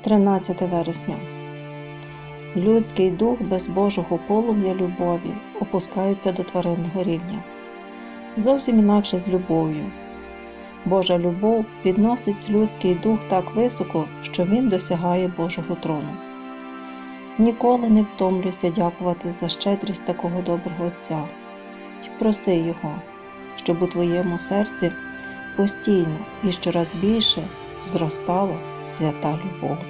13 вересня. Людський дух без Божого полум'я любові опускається до тваринного рівня. Зовсім інакше з любов'ю. Божа любов підносить людський дух так високо, що він досягає Божого трону. Ніколи не втомлюйся дякувати за щедрість такого доброго Отця й проси Його, щоб у твоєму серці постійно і щораз більше зростала свята любов.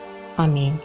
Амінь.